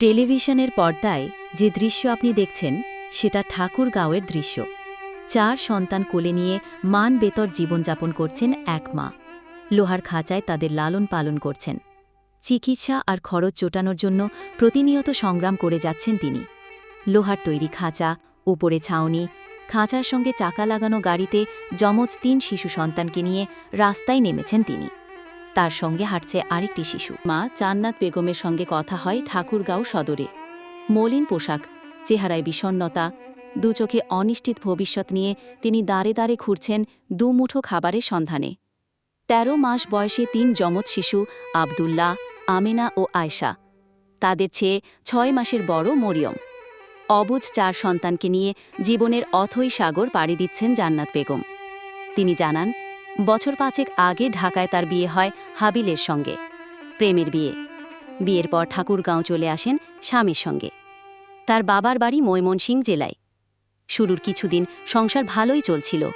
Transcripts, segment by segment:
টেলিভিশনের পর্দায় যে দৃশ্য আপনি দেখছেন, সেটা ঠাকুরগাঁওয়ের দৃশ্য। চার সন্তান কোলে নিয়ে মান বেতর জীবনযাপন করছেন এক মা। লোহার খাঁচায় তাদের লালন পালন করছেন। চিকিৎসা আর খরচ জোটানোর জন্য প্রতিনিয়ত সংগ্রাম করে যাচ্ছেন তিনি। লোহার তৈরি খাঁচা, উপরে ছাউনি, খাঁচার সঙ্গে চাকা লাগানো গাড়িতে যমজ তিন শিশু সন্তানকে নিয়ে রাস্তায় নেমেছেন তিনি। তার সঙ্গে হাঁটছে আরেকটি শিশু। মা জান্নাত বেগমের সঙ্গে কথা হয় ঠাকুরগাঁও সদরে। মলিন পোশাক, চেহারায় বিষণ্নতা দু চোখে অনিশ্চিত ভবিষ্যৎ নিয়ে তিনি দাঁড়ে দাঁড়ে ঘুরছেন দুমুঠো খাবারের সন্ধানে। তেরো মাস বয়সে তিন যমজ শিশু, আবদুল্লাহ, আমেনা ও আয়শা। তাদের চেয়ে ছয় মাসের বড় মরিয়ম। অবুজ চার সন্তানকে নিয়ে জীবনের অথৈ সাগর পাড়ি দিচ্ছেন জান্নাত বেগম। তিনি জানান বছর পাঁচেক আগে ঢাকায় তার বিয়ে হয় হাবিলের সঙ্গে। প্রেমের বিয়ে। বিয়ের পর ঠাকুরগাঁও চলে আসেন স্বামীর সঙ্গে। তার বাবার বাড়ি ময়মনসিং জেলায়। শুরুর কিছুদিন সংসার ভালোই চলছিল।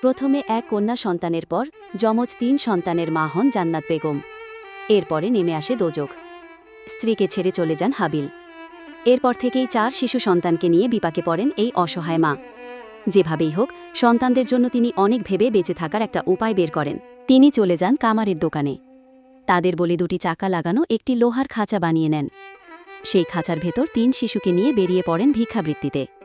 প্রথমে এক কন্যা সন্তানের পর যমজ তিন সন্তানের মা হন জান্নাত বেগম। এরপরে নেমে আসে দোজক। স্ত্রীকে ছেড়ে চলে যান হাবিল। এরপর থেকেই চার শিশু সন্তানকে নিয়ে বিপাকে পড়েন এই অসহায় মা। যেভাবেই হোক, সন্তানদের জন্য তিনি অনেক ভেবে বেঁচে থাকার একটা উপায় বের করেন। তিনি চলে যান কামারের দোকানে। তাদের বলে দুটি চাকা লাগানো একটি লোহার খাঁচা বানিয়ে নেন। সেই খাঁচার ভেতর তিন শিশুকে নিয়ে বেরিয়ে পড়েন ভিক্ষাবৃত্তিতে।